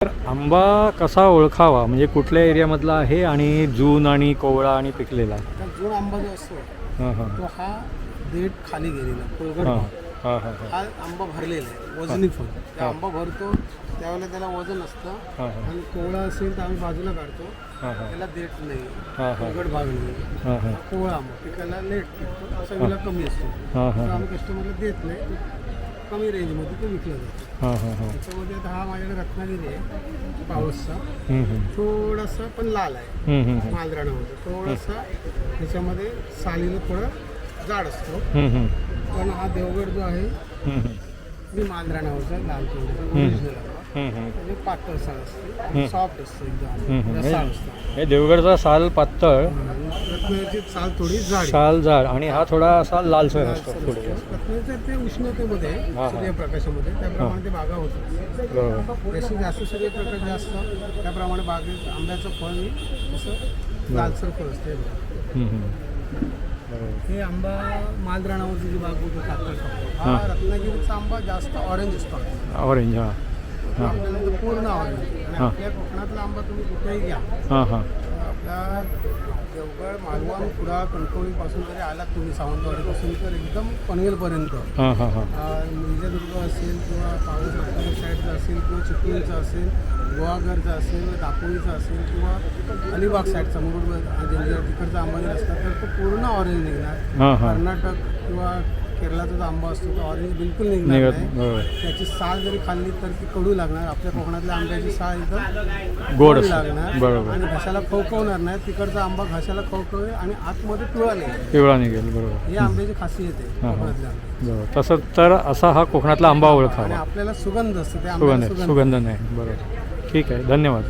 तर आंबा कसा ओळखावा? म्हणजे कुठल्या एरियामधला आहे आणि जून आणि कोवळा आणि पिकलेला? आता जो आंबा जो असतो हां हां. तो हा देठ खाली गेलेला कोलगड हां भाग. हां हां हां. हा आंबा भरलेला आहे वजनी फळ. त्या आंबा भरतो त्यावेळेला त्याला वजन असतं. हां हां. आणि कोवळा असेल तर आम्ही बाजूला काढतो. हां हां. त्याला देठ नाही हां हां. भाग नाही. हां हां. कोवळा आंबा. पिकाला लेट पिकतो चवीला कमी असतो. हां तर हां आम्ही कस्टमरला देत नाही. कमी रेंजमध्ये तो विकला जातो. हां हां हां. त्याच्यामध्ये आता हा माझ्याकडे रत्नागिरी आहे पावसचा. हम्म, हम्म. थोडासा पण लाल आहे. हम्म, हम्म, हम्म. मालराणामध्ये थोडासा त्याच्यामध्ये सालीला थोडं जाड असतो. हम्म, हम्म. पण हा देवगड जो आहे हम्म, हम्म. मी मालराणावरचा लाल ओरिजिनल हम्म, हम्म. म्हणजे पातळ साल असते. सॉफ्ट असतं एकदम. हम्म. रसाळ असतं. हे देवगडचा साल पातळ. साल थोडी जाड. साल जाड आणि हा थोडा असा लालसर असतो ते उष्णतेमध्ये हा, हा. सूर्यप्रकाशामध्ये त्याप्रमाणे ते बागा होतात. बरोबर. जशी जास्त सूर्यप्रकाश जास्त त्याप्रमाणे बागेत आंब्याचं फळ हे असं लालसर फळ असते. हम्म, हम्म. बरोबर हे आंबा मालराणावरची जी बाग होती हा रत्नागिरीचा आंबा जास्त ऑरेंज असतो. ऑरेंज हां. पूर्ण ऑरेंज आणि हा. आपल्या कोकणातला आंबा तुम्ही कुठेही घ्या. हां हां. आपला देवगड मालवण कुडाळ कणकवलीपासून जरी आलात तुम्ही सावंतवाडीपासून तर एकदम पनवेलपर्यंत. हां हां हां. असेल किंवा पाऊस रत्नागिरी साईडचं असेल किंवा चिपळूणचं असेल गुहागरचं असेल दापोलीचं असेल किंवा अलिबाग साईडचा मुरुड तिकडचा जर असला तर तो पूर्ण ऑरेंज निघणार. कर्नाटक किंवा केरळाचा जो आंबा असतो तो ऑरेंज बिलकुल निघणार निघत नाही. बरोबर त्याची साल जरी खाल्ली तर ती कडू लागणार. आपल्या कोकणातल्या आंब्याची साल एकदम गोड असते. लागणार. बरोबर. आणि घशाला खवखवणार नाही. तिकडचा आंबा घशाला खवखवे आणि आतमध्ये पिवळा निघेल. पिवळा निघेल बरोबर. ही आंब्याची खासियत आहे हा. कोकणातल्या आंब्याची. बरोबर. तसं तर असा हा कोकणातला आंबा आणि ओळखावा. आपल्याला सुगंध असतो. त्या आंब्याला सुगंध सुगंध. सुगंध नाही. बरोबर. ठीक आहे. धन्यवाद.